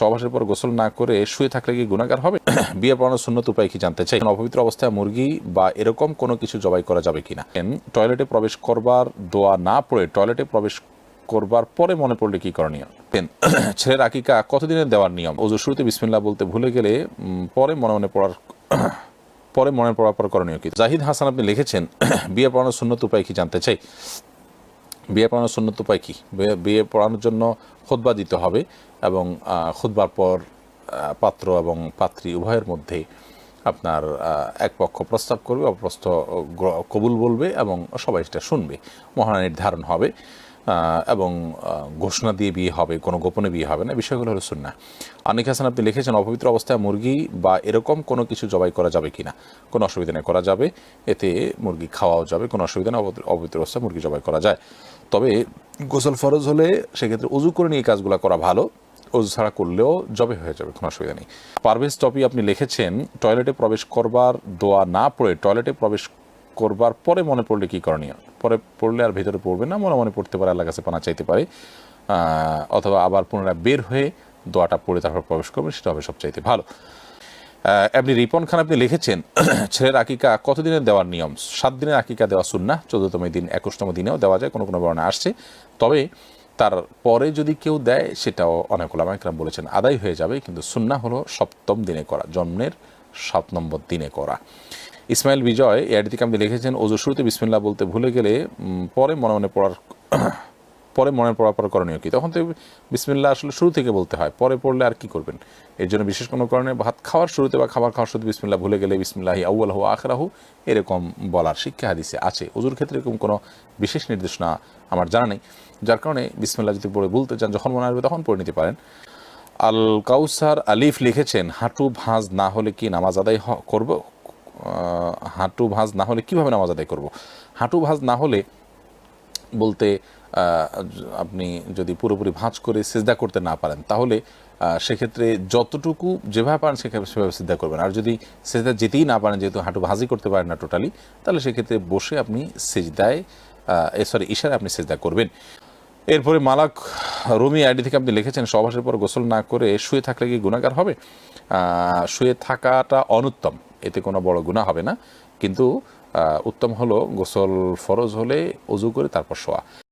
সহবাসের পর গোসল না করে শুয়ে থাকলে কি গুণাগার হবে? বিয়ে পড়ানোর শূন্যত উপায় কি জানতে চাই? অপবিত্র অবস্থায় মুরগি বা এরকম কোনো কিছু জবাই করা যাবে কিনা? টয়লেটে প্রবেশ করবার দোয়া না পড়ে টয়লেটে প্রবেশ করবার পরে মনে পড়লে কি করণীয়? ছেলের আকিকা কতদিনের দেওয়ার নিয়ম? ওজু শুরুতে বিসমিল্লাহ বলতে ভুলে গেলে পরে মনে মনে পড়ার পরে মনে পড়ার পর করণীয় কি? জাহিদ হাসান আপনি লিখেছেন, বিয়ে পড়ানোর শূন্যত উপায় কি জানতে চাই? বিয়ে পড়ানোর সুন্নত উপায় কী? বিয়ে- পড়ানোর জন্য খোদবা দিতে হবে এবং খোদবার পর পাত্র এবং পাত্রী উভয়ের মধ্যে আপনার এক পক্ষ প্রস্তাব করবে অপরস্থ কবুল বলবে এবং সবাই সেটা শুনবে। মহানা নির্ধারণ হবে। এবং ঘোষণা দিয়ে বিয়ে হবে, কোনো গোপনে বিয়ে হবে না, বিষয়গুলো হলো শুননা আনিক হাসান আপনি লিখেছেন, অপবিত্র অবস্থায় মুরগি বা এরকম কোনো কিছু জবাই করা যাবে কিনা? কোনো অসুবিধা নেই, করা যাবে। এতে মুরগি খাওয়াও যাবে, কোনো অসুবিধা নেই, অপবিত্র- অবস্থায় মুরগি জবাই করা যায়। তবে গোসল ফরজ হলে সেক্ষেত্রে উজু করে নিয়ে কাজগুলো করা ভালো। অজু ছাড়া করলেও জবে হয়ে যাবে, কোনো অসুবিধা নেই। পারভেজ টপি আপনি লিখেছেন, টয়লেটে প্রবেশ করবার দোয়া না পড়ে টয়লেটে প্রবেশ করবার পরে মনে পড়লে কি করণীয়? পরে পড়লে আর ভেতরে পড়বে না, মনে মনে পড়তে পারে আল্লাহ কাছে পানা চাইতে পারে। অথবা আবার পুনরায় বের হয়ে দোয়াটা পড়ে তারপর প্রবেশ করবে, সেটা হবে সবচাইতে ভালো। আপনি রিপন খান আপনি লিখেছেন, ছেলের আকিকা কতদিনের দেওয়ার নিয়ম? সাত দিনের আকিকা দেওয়া সুন্না চোদ্দতম দিন, একুশতম দিনেও দেওয়া যায়, কোনো কোনো বর্ণনা আসছে। তবে তার পরে যদি কেউ দেয়, সেটাও অনেক ওলামাইকরাম বলেছেন, আদায় হয়ে যাবে, কিন্তু সুন্না হলো সপ্তম দিনে করা, জন্মের সাত নম্বর দিনে করা। ইসমাইল বিজয় দিকে আপনি লিখেছেন ওজু শুরুতে বিসমিল্লাহ বলতে ভুলে গেলে পরে মনে মনে পড়ার পরে মনে পড়ার পর করণীয় কি? তখন তো বিসমিল্লাহ আসলে শুরু থেকে বলতে হয়, পরে পড়লে আর কি করবেন? এর জন্য বিশেষ কোনো কারণে ভাত খাওয়ার শুরুতে বা খাবার খাওয়ার শুরুতে বিসমিল্লাহ ভুলে গেলে বিসমিল্লাহি আউ্লাহু আখরাহু, এরকম বলার শিক্ষা হাদিসে আছে। ওজুর ক্ষেত্রে এরকম কোনো বিশেষ নির্দেশনা আমার জানা নেই। যার কারণে বিসমিল্লাহ যদি পড়ে বলতে চান, যখন মনে আসবে তখন পড়ে নিতে পারেন। আল কাউসার আলিফ লিখেছেন, হাঁটু ভাঁজ না হলে কি নামাজ আদায় করব? হাঁটু ভাঁজ না হলে কীভাবে নামাজ আদায় করব? হাঁটু ভাঁজ না হলে বলতে আপনি যদি পুরোপুরি ভাঁজ করে সিজদা করতে না পারেন, তাহলে সেক্ষেত্রে যতটুকু যেভাবে পারেন সেভাবে সিদ্ধা করবেন। আর যদি সেজদা যেতেই না পারেন, যেহেতু হাঁটু ভাঁজি করতে পারেন না টোটালি তাহলে সেক্ষেত্রে বসে আপনি সেজদায় সরি ইশারে আপনি সেজদা করবেন। এরপরে মালাক রুমি আইডি থেকে আপনি লিখেছেন সবাসের পর গোসল না করে শুয়ে থাকলে কি গুণাগার হবে? শুয়ে থাকাটা অনুত্তম, এতে কোনো বড় গুণা হবে না। কিন্তু উত্তম হলো গোসল ফরজ হলে অজু করে তারপর শোয়া।